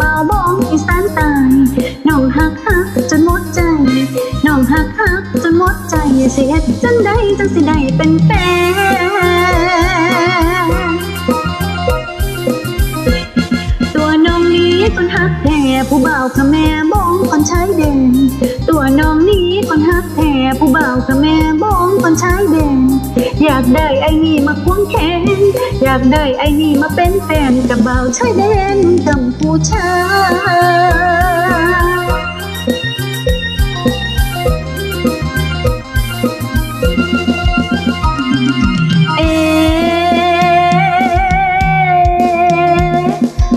บาบ้องอีสานตายน้องหักหักจนหมดใจน้องหักหักจนหมดใจเสียจนได้จังสิได้เป็นแฟนตัวน้องนี้คนฮักแท้ผู้บ่าวค่ะแม่บ้องคนใช้เด่นตัวน้องนี้คนฮักแท้ผู้บ่าวค่ะแม่บ้อง คนใช้เด่นอยากได้ไอ้นี่มาควงแขน อยากได้ไอ้นี่มาเป็นแฟนกับบ่าวใช้เด่นกัมพูชาเอ๊ะ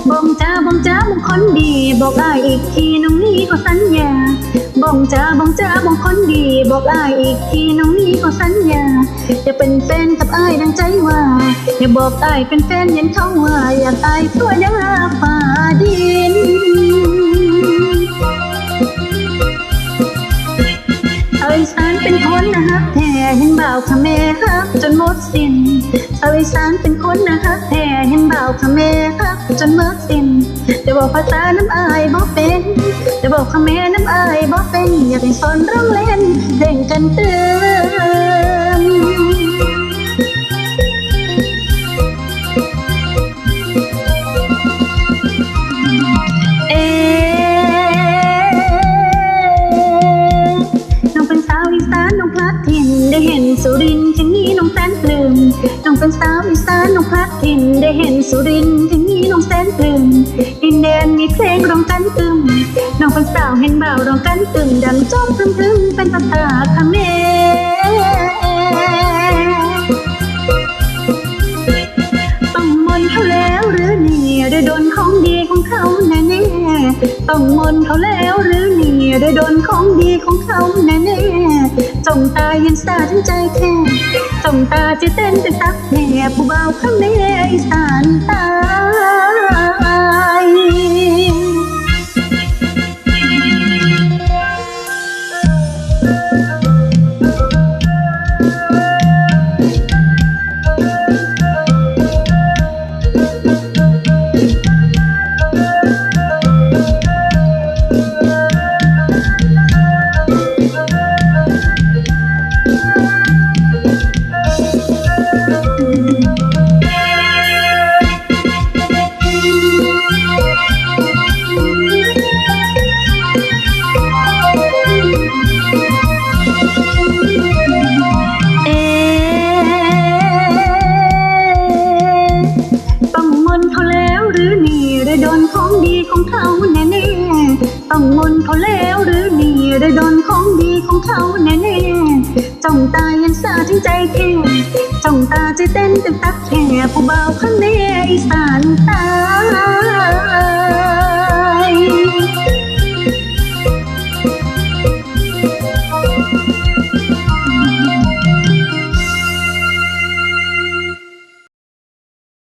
บองจ้าบองจ้าบองคนดี บอกอายอีกทีน้องนี่ก็สัญญา บองจ้าบองจ้าบองคนดี บอกอายอีกทีน้องนี่ก็สัญญาจะเป็นแฟนกับอายดังใจว่าอย่าบอกอายเป็นแฟนยันเขาว่าอยากอายตัวยาฟ้าดินเอ้ยสารเป็นคนนะฮักแท้เห็นบ่าวค่ะแม่ฮักจนหมดสิ้นเอ้ยสารเป็นคนนะฮักแท้ เห็นบ่าวค่ะแม่ฮักจนเมื่อสิ้นจะบอกภาษาน้ำอายบ่เป็นจะบอกคำแม่น้ำอายบ่เป็น อยากให้สอนร้องเล่นเร่งกันเตือน ได้เห็นสุรินทร์ที่นี้น้องแสนปลื้มน้องเป็นสาวอีสานน้องพลัดถิ่นได้เห็นสุรินทร์ที่นี้น้องแสนปลื้มดินแดนมีเพลงร้องกันตึมน้องเป็นสาวเห็นบ่าวร้องกันตึมดังจ้องพรึมพรึมเป็นภาษาเขมร ของดีของเขาแน่แน่ๆต้องมนเขาแล้วหรือเนี่ยได้โดนของดีของเขาแน่แน่ๆจ้องตาเย็นสาทั้งใจแท้จ้องตาจะเต้นเป็นตักแห่ผู้บ่าวข้างในอีสานตา องมนเขาแล้วหรือนี่ได้โดนของดีของเขาแน่ๆจ้องตายันสาถึงใจแค่จ้องตาใจเต้นตึกตักแค่ผู้บ่าข้างในอีสานตา